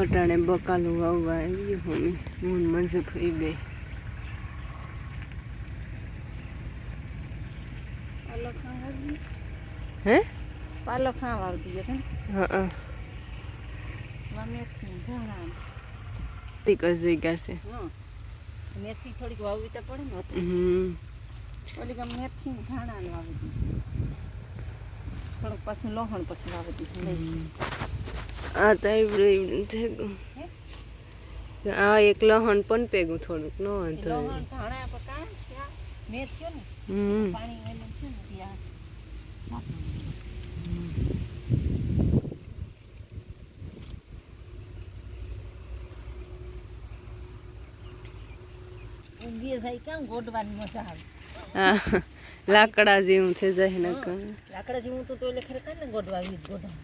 અટાણે બકાલું વાવવા આવી હોમી. મૂન મંજે ફઈ બે હે? પાલક હા વાવી દીધો કે હા મેથી ધાણા. તીક જ ગયા છે. હા. મેથી થોડીક વાવવી તો પડે ને. હમ. ઓલી કે મેથી ધાણા વાવી દીધું થોડુંક પછી લોહણ પછી વાવી દીધું આ તો એવડું થઈ ગયું. આ એક લહણ પણ પેગું થોડુંક ન વાંધો લાકડા જેવું થઈ જાય લાકડા જેવું તો એટલે ખરેખર ને ગોડવા ગોડવા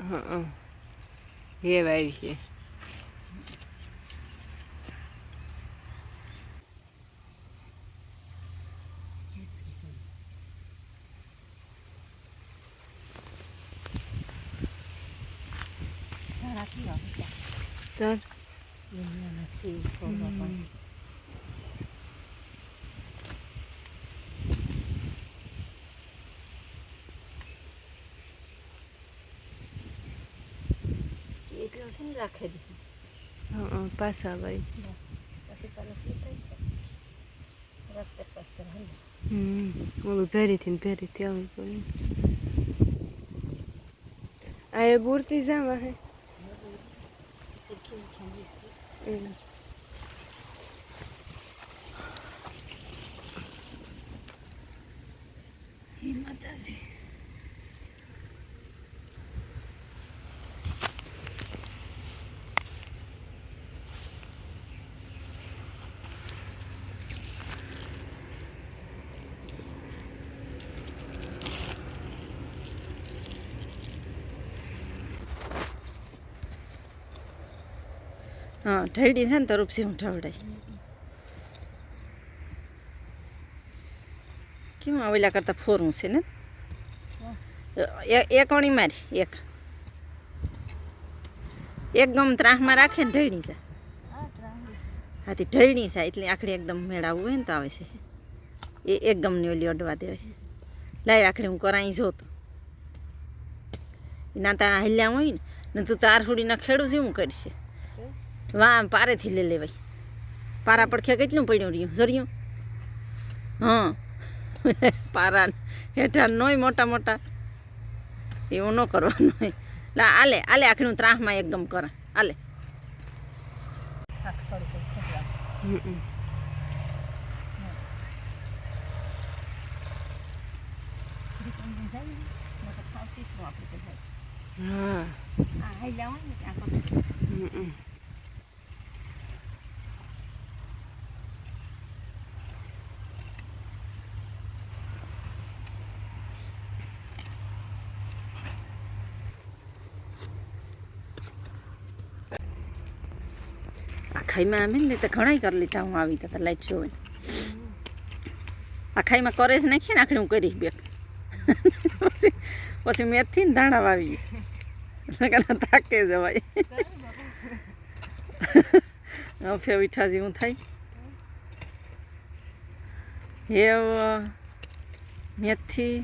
હા એ વાવી છે. ધાણા કેવા હતા ચાલ દુનિયાના સેવ સોના પાસે એટલો છે. ને રાખે દીધું હા પાછા ભાઈ પછી ઓલું ભેરીથી ભેરીથી આવવું પડે આ એ બુરતી એમ. હે? હા ઢળી છે ને તો રૂપસી હું કેમ આવેલા ઓલા કરતાં ફોરું છે ને? એક અણી મારી, એક. એક ગમ ત્રાહમાં રાખે ને ઢળી જાય હાથી ઢળણી છે, એટલે આખડી એકદમ મેળાવવું હોય ને તો આવે છે. એ એક ગમની ઓલી અડવા દેવાય. લાય આખડી હું કરાઈ જોતો. એના તા હલ્યા હોય ને ને તું તાર છોડીના ખેડું શું કરશે. વાહ પારેથી લઈ લેવાય. પારા પડખે કેટલું પડ્યું રહ્યું? જર્યું હં. પારા હેઠા નોય મોટા મોટા. એવું ન કરવાનું હોય. લા આલે આલે આખીનું ત્રાહમાં એકદમ કરે. આલે. હમ. હા. હમ. ખાઈમાં આવે ને તો ઘણાય કરી લીધા હું આવી હતા લાઈટ શો આ ખાઈમાં કરે જ નાખીએ ને આખડી હું કરીશ બે પછી મેથી ને ધાણા વાવી નકર થાકે જવાય હફે મીઠા જેવું થાય. હેવ મેથી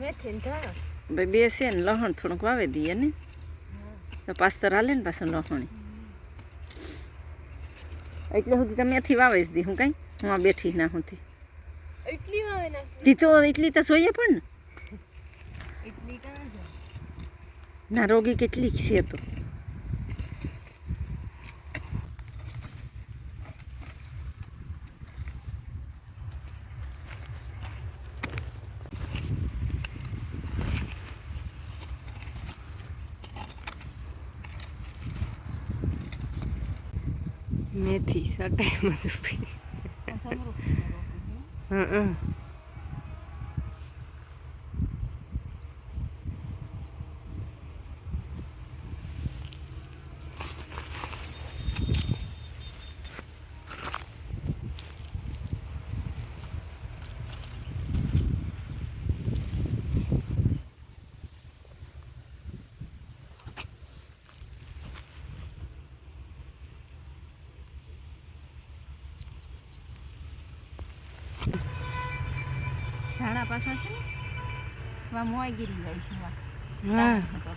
મેથી ભાઈ બેસે ને લહણ થોડુંક વાવે દઈએ ને. તો પાસ્તર હાલે ને પાછું લોહણી એટલે સુધી તમે ત્યાંથી વાવે જ દી હું કાંઈ. હું આ બેઠી ના હુંથી. એટલી આવે ને તી તો એટલી તો જોઈએ પણ ને. એટલી ના રોગી કેટલીક છે તો. મેથી સટાઈમાં સુપી હં ધાણા પાછા છે ને વા મોય ગીરી જાય છે વા હા. તો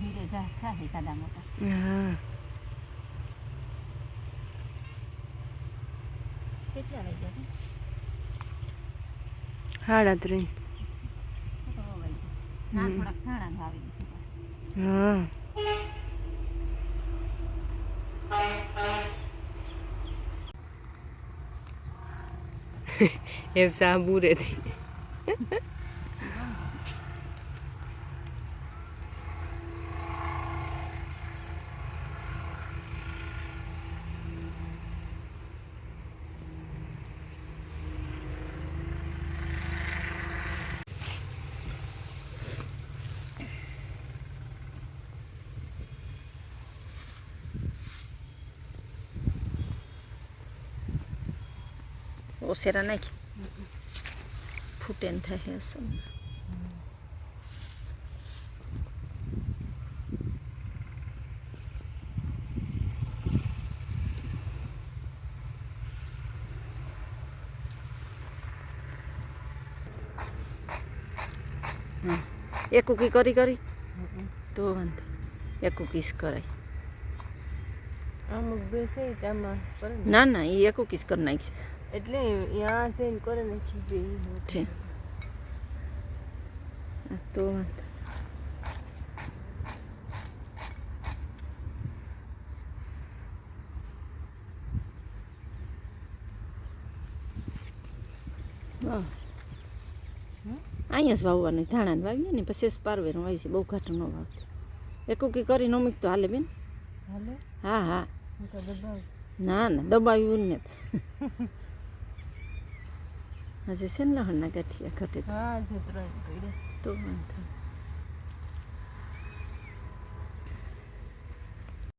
હીરે જા સાદા મોટા. હા. કેટલા ગયા ત્રણ. ના થોડાક ધાણા ભાવી દીધું પાછું. હા એમ સાબુ ઓસેરા નાખી ફૂટે ને થાય અસલ એ કુકી કરી કરી તો વાંધો એ કુકીસ કરાય અમુક બેસે આમાં ના ના એ એક કુકીસ કરી નાખશે એટલે યા છે ને કરે ને બે છે તો અહીંયા જ વાવવાનું ધાણાને વાવીએ ને પછી પારવેનું વાવી છે બહુ ઘાટું ન વાવતી. એકુકી કરી ન મૂકતો હાલે બેન. હા હા. દબાવ. ના ના દબાવ્યું ને હજી છે ને લહણના ગાંઠિયા ઘટે તો. હા છે ત્રણ પડ્યા તો વાંધો નહીં.